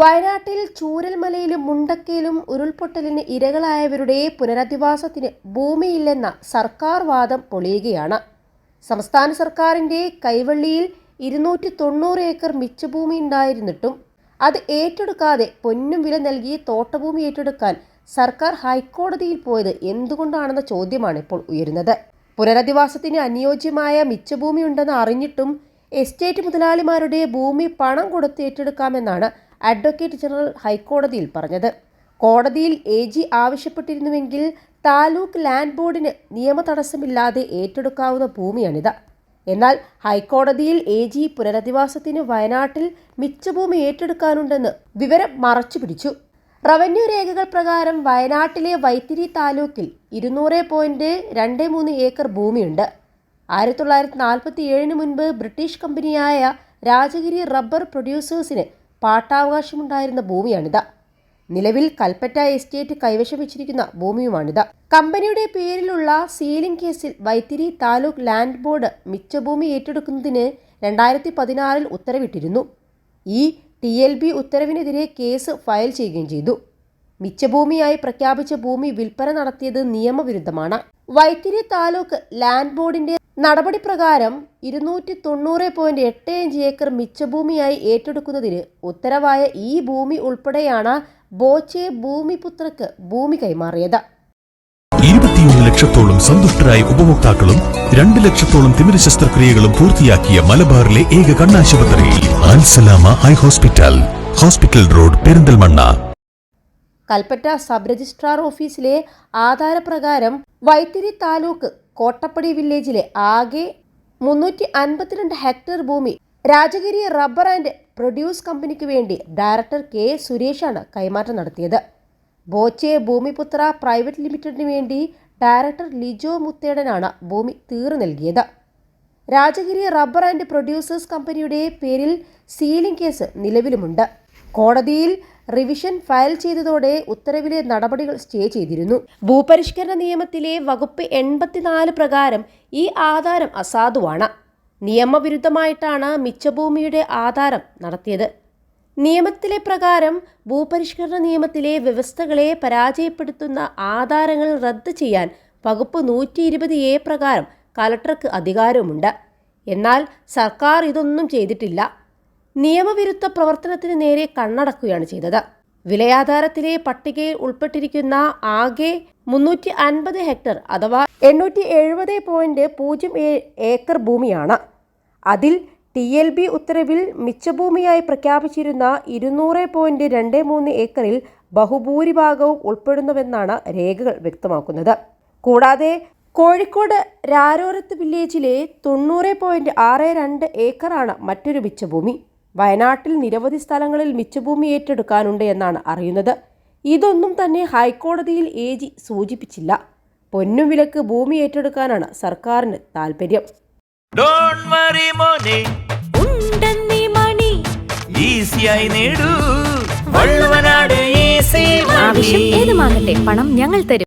വയനാട്ടിൽ ചൂരൽമലയിലും മുണ്ടക്കയിലും ഉരുൾപൊട്ടലിന് ഇരകളായവരുടെ പുനരധിവാസത്തിന് ഭൂമിയില്ലെന്ന സർക്കാർ വാദം പൊളിയുകയാണ്. സംസ്ഥാന സർക്കാരിന്റെ കൈവള്ളിയിൽ ഇരുന്നൂറ്റി തൊണ്ണൂറ് ഏക്കർ മിച്ചഭൂമി ഉണ്ടായിരുന്നിട്ടും അത് ഏറ്റെടുക്കാതെ പൊന്നും വില നൽകി തോട്ടഭൂമി ഏറ്റെടുക്കാൻ സർക്കാർ ഹൈക്കോടതിയിൽ പോയത് എന്തുകൊണ്ടാണെന്ന ചോദ്യമാണ് ഇപ്പോൾ ഉയരുന്നത്. പുനരധിവാസത്തിന് അനുയോജ്യമായ മിച്ചഭൂമി ഉണ്ടെന്ന് അറിഞ്ഞിട്ടും എസ്റ്റേറ്റ് മുതലാളിമാരുടെ ഭൂമി പണം കൊടുത്ത് ഏറ്റെടുക്കാമെന്നാണ് അഡ്വക്കേറ്റ് ജനറൽ ഹൈക്കോടതിയിൽ പറഞ്ഞത്. കോടതിയിൽ എ ജി ആവശ്യപ്പെട്ടിരുന്നുവെങ്കിൽ താലൂക്ക് ലാൻഡ് ബോർഡിന് നിയമ തടസ്സമില്ലാതെ ഏറ്റെടുക്കാവുന്ന ഭൂമിയാണിത്. എന്നാൽ ഹൈക്കോടതിയിൽ എ ജി പുനരധിവാസത്തിന് വയനാട്ടിൽ മിച്ചഭൂമി ഏറ്റെടുക്കാനുണ്ടെന്ന് വിവരം മറച്ചുപിടിച്ചു റവന്യൂ രേഖകൾ പ്രകാരം വയനാട്ടിലെ വൈത്തിരി താലൂക്കിൽ ഇരുന്നൂറ് പോയിന്റ് രണ്ട് മൂന്ന് ഏക്കർ ഭൂമിയുണ്ട്. ആയിരത്തി തൊള്ളായിരത്തി നാൽപ്പത്തി ഏഴിന് മുൻപ് ബ്രിട്ടീഷ് കമ്പനിയായ രാജഗിരി റബ്ബർ പ്രൊഡ്യൂസേഴ്സിന് പാട്ടാവകാശമുണ്ടായിരുന്ന ഭൂമിയാണിത്. നിലവിൽ കൽപ്പറ്റ എസ്റ്റേറ്റ് കൈവശം വെച്ചിരിക്കുന്ന ഭൂമിയുമാണിത്. കമ്പനിയുടെ പേരിലുള്ള സീലിംഗ് കേസിൽ വൈത്തിരി താലൂക്ക് ലാൻഡ് ബോർഡ് മിച്ചഭൂമി ഏറ്റെടുക്കുന്നതിന് രണ്ടായിരത്തി പതിനാറിൽ ഉത്തരവിട്ടിരുന്നു. ഈ ടി എൽ ബി ഉത്തരവിനെതിരെ കേസ് ഫയൽ ചെയ്യുകയും ചെയ്തു. മിച്ചഭൂമിയായി പ്രഖ്യാപിച്ച ഭൂമി വിൽപ്പന നടത്തിയത് നിയമവിരുദ്ധമാണ്. വൈത്തിരി താലൂക്ക് ലാൻഡ് ബോർഡിന്റെ നടപടി പ്രകാരം ഇരുന്നൂറ്റി തൊണ്ണൂറ് പോയിന്റ് എട്ട് അഞ്ച് ഏക്കർ മിച്ചഭൂമിയായി ഏറ്റെടുക്കുന്നതിന് ഉത്തരവായ ഈ ഭൂമി ഉൾപ്പെടെയാണ് ബോച്ചെ ഭൂമിപുത്രക്ക് ഭൂമി കൈമാറിയത്. ഇരുപത്തിയൊന്ന് ലക്ഷത്തോളം സന്തുഷ്ടരായ ഉപഭോക്താക്കളും രണ്ട് ലക്ഷത്തോളം തിമിര ശസ്ത്രക്രിയകളും പൂർത്തിയാക്കിയ മലബാറിലെ ഏക കണ്ണാശുപത്രി ആൻസലാമ high hospital hospital road Perinthalmanna. Kalpetta sub registrar ഓഫീസിലെ ആധാരപ്രകാരം വൈത്തിരി താലൂക്ക് കോട്ടപ്പടി വില്ലേജിലെ ആകെ മുന്നൂറ്റി അൻപത്തിരണ്ട് ഹെക്ടർ ഭൂമി രാജഗിരി റബ്ബർ ആൻഡ് പ്രൊഡ്യൂസ് കമ്പനിക്ക് വേണ്ടി ഡയറക്ടർ കെ സുരേഷാണ് കൈമാറ്റം നടത്തിയത്. ബോച്ചെ ഭൂമിപുത്ര പ്രൈവറ്റ് ലിമിറ്റഡിന് വേണ്ടി ഡയറക്ടർ ലിജോ മുത്തേടനാണ് ഭൂമി തീർ നൽകിയത്. രാജഗിരി റബ്ബർ ആൻഡ് പ്രൊഡ്യൂസേഴ്സ് കമ്പനിയുടെ പേരിൽ സീലിംഗ് കേസ് നിലവിലുമുണ്ട്. കോടതിയിൽ റിവിഷൻ ഫയൽ ചെയ്തതോടെ ഉത്തരവിലെ നടപടികൾ സ്റ്റേ ചെയ്തിരുന്നു. ഭൂപരിഷ്കരണ നിയമത്തിലെ വകുപ്പ് എൺപത്തിനാല് പ്രകാരം ഈ ആധാരം അസാധുവാണ്. നിയമവിരുദ്ധമായിട്ടാണ് മിച്ചഭൂമിയുടെ ആധാരം നടത്തിയത്. നിയമത്തിലെ പ്രകാരം ഭൂപരിഷ്കരണ നിയമത്തിലെ വ്യവസ്ഥകളെ പരാജയപ്പെടുത്തുന്ന ആധാരങ്ങൾ റദ്ദ് ചെയ്യാൻ വകുപ്പ് നൂറ്റി ഇരുപത് എ പ്രകാരം കലക്ടർക്ക് അധികാരമുണ്ട് എന്നാൽ സർക്കാർ ഇതൊന്നും ചെയ്തിട്ടില്ല. നിയമവിരുദ്ധ പ്രവർത്തനത്തിന് നേരെ കണ്ണടക്കുകയാണ് ചെയ്തത്. വിലയാധാരത്തിലെ പട്ടികയിൽ ഉൾപ്പെട്ടിരിക്കുന്ന ആകെ മുന്നൂറ്റി അൻപത് ഹെക്ടർ അഥവാ എണ്ണൂറ്റി എഴുപത് പോയിന്റ് പൂജ്യം ഏഴ് ഏക്കർ ഭൂമിയാണ്. അതിൽ ടി എൽ ബി ഉത്തരവിൽ മിച്ചഭൂമിയായി പ്രഖ്യാപിച്ചിരുന്ന ഇരുന്നൂറ് പോയിന്റ് രണ്ട് മൂന്ന് ഏക്കറിൽ ബഹുഭൂരിഭാഗവും ഉൾപ്പെടുന്നുവെന്നാണ് രേഖകൾ വ്യക്തമാക്കുന്നത്. കൂടാതെ കോഴിക്കോട് രാരോരത്ത് വില്ലേജിലെ തൊണ്ണൂറ് പോയിന്റ് ആറ് രണ്ട് ഏക്കറാണ് മറ്റൊരു മിച്ചഭൂമി. വയനാട്ടിൽ നിരവധി സ്ഥലങ്ങളിൽ മിച്ചഭൂമി ഏറ്റെടുക്കാനുണ്ട് എന്നാണ് അറിയുന്നത്. ഇതൊന്നും തന്നെ ഹൈക്കോടതിയിൽ എ ജി സൂചിപ്പിച്ചില്ല. പൊന്നും വിലക്ക് ഭൂമി ഏറ്റെടുക്കാനാണ് സർക്കാരിന് താൽപ്പര്യം ഡോൺ വറി മോനെ. ഉണ്ടെന്നീ മണി. ഈസിയായി നേടൂ. വള്ളുവനാട് ഈസി ആവശ്യം ഏതുമാകട്ടെ പണം ഞങ്ങൾ തരും.